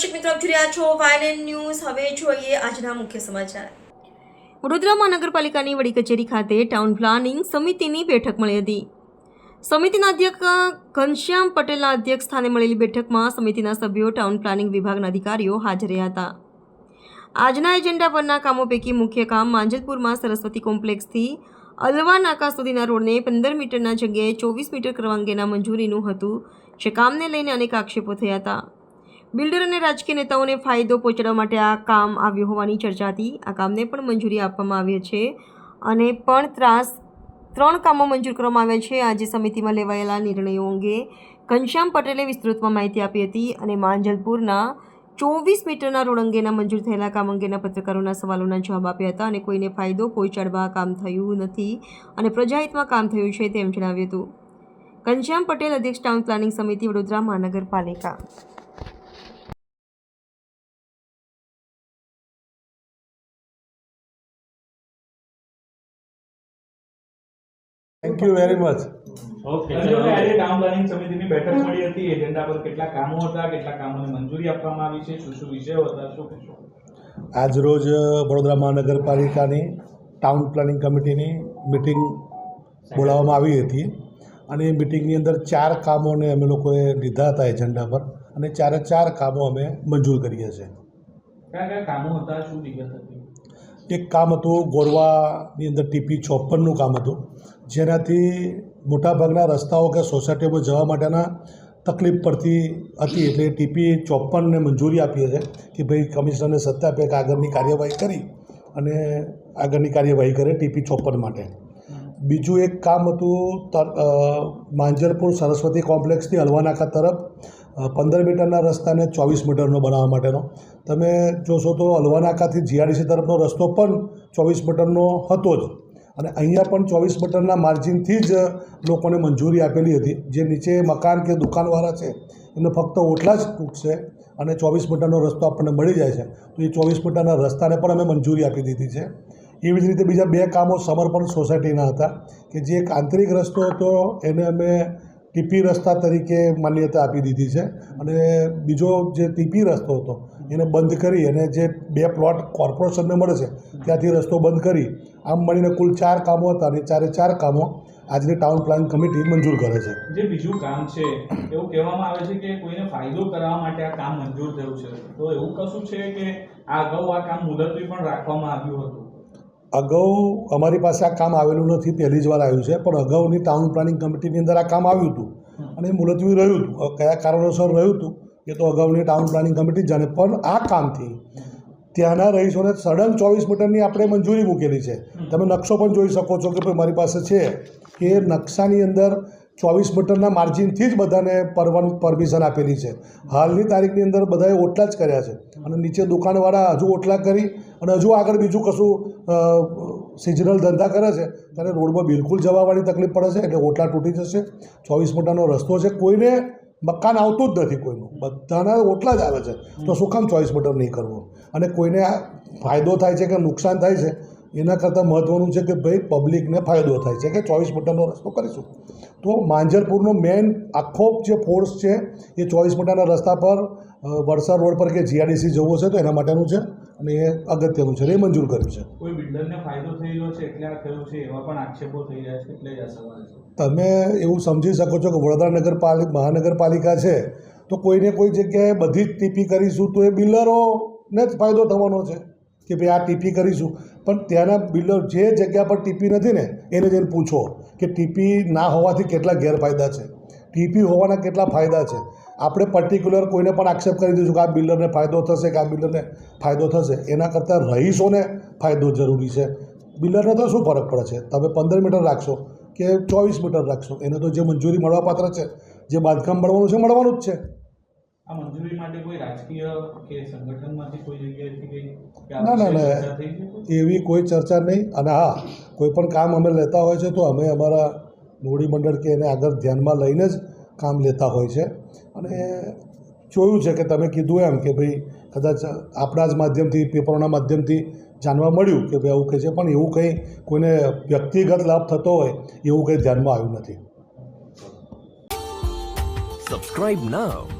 દર્શક મિત્રો, આપ રહ્યા છો વાયએનએન ન્યૂઝ. હવે જોઈએ આજના મુખ્ય સમાચાર. વડોદરા મહાનગરપાલિકાની વડી કચેરી ખાતે ટાઉન પ્લાનિંગ સમિતિની બેઠક મળી હતી. સમિતિના અધ્યક્ષ ઘનશ્યામ પટેલના અધ્યક્ષ સ્થાને મળેલી બેઠકમાં સમિતિના સભ્યો, ટાઉન પ્લાનિંગ વિભાગના અધિકારીઓ હાજર રહ્યા હતા. આજના એજન્ડા પરના કામો પૈકી મુખ્ય કામ માંજલપુરમાં સરસ્વતી કોમ્પ્લેક્સથી અલવા નાકા સુધીના રોડને પંદર મીટરના જગ્યાએ ચોવીસ મીટર કરવા અંગેના મંજૂરીનું હતું, જે કામને લઈને અનેક આક્ષેપો થયા હતા. બિલ્ડર અને રાજકીય નેતાઓને ફાયદો પહોંચાડવા માટે આ કામ આવ્યું હોવાની ચર્ચા હતી. આ કામને પણ મંજૂરી આપવામાં આવી છે અને પણ ત્રાસ ત્રણ કામો મંજૂર કરવામાં આવ્યા છે. આજે સમિતિમાં લેવાયેલા નિર્ણયો અંગે ઘનશ્યામ પટેલે વિસ્તૃતમાં માહિતી આપી હતી અને માંજલપુરના ચોવીસ મીટરના રોડ અંગેના મંજૂર થયેલા કામ અંગેના પત્રકારોના સવાલોના જવાબ આપ્યા હતા અને કોઈને ફાયદો પહોંચાડવા કામ થયું નથી અને પ્રજાહિતમાં કામ થયું છે તેમ જણાવ્યું હતું. ઘનશ્યામ પટેલ અધ્યક્ષ ટાઉન પ્લાનિંગ સમિતિ વડોદરા મહાનગરપાલિકા. Thank you very much okay આજે ટાઉન પ્લાનિંગ સમિતિની બેઠક મળી હતી. એજન્ડા પર કેટલા કામો હતા કેટલા કામોને મંજૂરી આપવામાં આવી છે શું શું વિષયો હતા શું કહેશો આજરોજ વડોદરા મહાનગરપાલિકાની ટાઉન પ્લાનિંગ કમિટીની મિટિંગ બોલાવવામાં આવી હતી. અને એ મિટિંગની અંદર ચાર કામોને અમે લોકોએ લીધા હતા એજન્ડા પર. અને ચારે ચાર કામો અમે મંજૂર કરીએ છીએ. કયા કયા કામો હતા શું વિગત હતી? એક કામ હતું ગોરવાની અંદર ટીપી ચોપનનું કામ હતું. જેનાથી મોટાભાગના રસ્તાઓ કે સોસાયટીઓમાં જવા માટેના તકલીફ પડતી હતી. એટલે ટીપી ચોપનને મંજૂરી આપીએ છે કે ભાઈ કમિશનરને સત્તા આપે કે આગળની કાર્યવાહી કરી અને આગળની કાર્યવાહી કરે ટીપી ચોપન માટે. બીજું એક કામ હતું માંજરપુર સરસ્વતી કોમ્પ્લેક્સથી હલવાનાકા તરફ પંદર મીટરના રસ્તાને ચોવીસ મીટરનો બનાવવા માટેનો. તમે જોશો તો હલવાનાકાથી જીઆરડીસી તરફનો રસ્તો પણ ચોવીસ મીટરનો હતો જ. અને અહીંયા પણ ચોવીસ મીટરના માર્જિનથી જ લોકોને મંજૂરી આપેલી હતી. જે નીચે મકાન કે દુકાનવાળા છે, એમને ફક્ત ઓટલા જ તૂટશે અને ચોવીસ મીટરનો રસ્તો આપણને મળી જાય છે. તો એ ચોવીસ મીટરના રસ્તાને પણ અમે મંજૂરી આપી દીધી છે. એવી જ રીતે બીજા બે કામો સમર્પણ સોસાયટીના હતા કે જે એક આંતરિક રસ્તો હતો, એને અમે ટીપી રસ્તા તરીકે માન્યતા આપી દીધી છે. અને બીજો જે ટીપી રસ્તો હતો, એને બંધ કરી અને જે બે પ્લોટ કોર્પોરેશનને મળે છે, ત્યાંથી રસ્તો બંધ કરી, આમ મળીને કુલ ચાર કામો હતા અને ચારે ચાર કામો આજની ટાઉન પ્લાન કમિટી મંજૂર કરે છે. જે બીજું કામ છે, એવું કહેવામાં આવે છે કે કોઈને ફાયદો કરવા માટે આ કામ મંજૂર થયું છે. તો એવું કશું છે કે આ અગાઉ આ કામ મુદતવી પણ રાખવામાં આવ્યું હતું? અગાઉ અમારી પાસે આ કામ આવેલું નથી, પહેલી જ વાર આવ્યું છે, પણ અગાઉની ટાઉન પ્લાનિંગ કમિટીની અંદર આ કામ આવ્યું હતું. અને મુલતવી રહ્યું હતું. કયા કારણોસર રહ્યું હતું, એ તો અગાઉની ટાઉન પ્લાનિંગ કમિટી જાણે, પણ આ કામથી ત્યાંના રહીશોને સડન ચોવીસ મીટરની આપણે મંજૂરી મૂકેલી છે. તમે નકશો પણ જોઈ શકો છો કે ભાઈ મારી પાસે છે કે નકશાની અંદર ચોવીસ મીટરના માર્જિનથી જ બધાને પરવાન પરમિશન આપેલી છે. હાલની તારીખની અંદર બધાએ ઓટલા જ કર્યા છે. અને નીચે દુકાનવાળા હજુ ઓટલા કરી અને હજુ આગળ બીજું કશું સિઝનલ ધંધા કરે છે, ત્યારે રોડમાં બિલકુલ જવાવાળી તકલીફ પડે છે, એટલે ઓટલા તૂટી જશે. ચોવીસ મીટરનો રસ્તો છે, કોઈને મકાન આવતું જ નથી કોઈનું. બધાના ઓટલા જ આવે છે. તો શું કામ ચોવીસ મીટર નહીં કરવું? અને કોઈને ફાયદો થાય છે કે નુકસાન થાય છે? એના કરતાં મહત્ત્વનું છે કે ભાઈ પબ્લિકને ફાયદો થાય છે. કે ચોવીસ મીટરનો રસ્તો કરીશું. તો માંજરપુરનો મેઇન આખો જે ફોર્સ છે એ ચોવીસ મીટરના રસ્તા પર વડસર રોડ પર કે જીઆરડીસી જવું છે તો એના માટેનું છે અને એ અગત્યનું છે એ મંજૂર કર્યું છે. કોઈ બિલ્ડરને ફાયદો થઈ રહ્યો છે એટલે આ થયું છે એવા પણ આક્ષેપો થઈ રહ્યા છે એટલે તમે એવું સમજી શકો છો કે વડોદરા નગરપાલિકા મહાનગરપાલિકા છે તો કોઈને કોઈ જગ્યાએ બધી જ ટીપી કરીશું તો એ બિલ્ડરોને જ ફાયદો થવાનો છે. કે ભાઈ આ ટીપી કરીશું. પણ ત્યાંના બિલ્ડર જે જગ્યા પર ટીપી નથી ને, એને જઈને પૂછો કે ટીપી ના હોવાથી કેટલા ગેરફાયદા છે. ટીપી હોવાના કેટલા ફાયદા છે. આપણે પર્ટિક્યુલર કોઈને પણ આક્ષેપ કરી દઈશું કે આ બિલ્ડરને ફાયદો થશે કે આ બિલ્ડરને ફાયદો થશે. એના કરતાં રહીશોને ફાયદો જરૂરી છે. બિલ્ડરને તો શું ફરક પડે છે? તમે પંદર મીટર રાખશો કે ચોવીસ મીટર રાખશો? એને તો જે મંજૂરી મળવાપાત્ર છે, જે બાંધકામ મળવાનું છે, મળવાનું જ છે. આ મંજૂરી માટે કોઈ રાજકીય કે સંગઠનમાંથી કોઈ જગ્યાએથી કઈ ના, ના, ના. એવી કોઈ ચર્ચા નહીં. અને હા કોઈ પણ કામ અમે લેતા હોય છે તો અમે અમારા મોવડી મંડળ કે એને આગળ ધ્યાનમાં લઈને જ કામ લેતા હોય છે. અને જોયું છે કે તમે કીધું એમ કે ભાઈ કદાચ આપણા જ માધ્યમથી પેપરોના માધ્યમથી જાણવા મળ્યું કે ભાઈ આવું કહે છે પણ એવું કંઈ કોઈને વ્યક્તિગત લાભ થતો હોય એવું કંઈ ધ્યાનમાં આવ્યું નથી. Subscribe now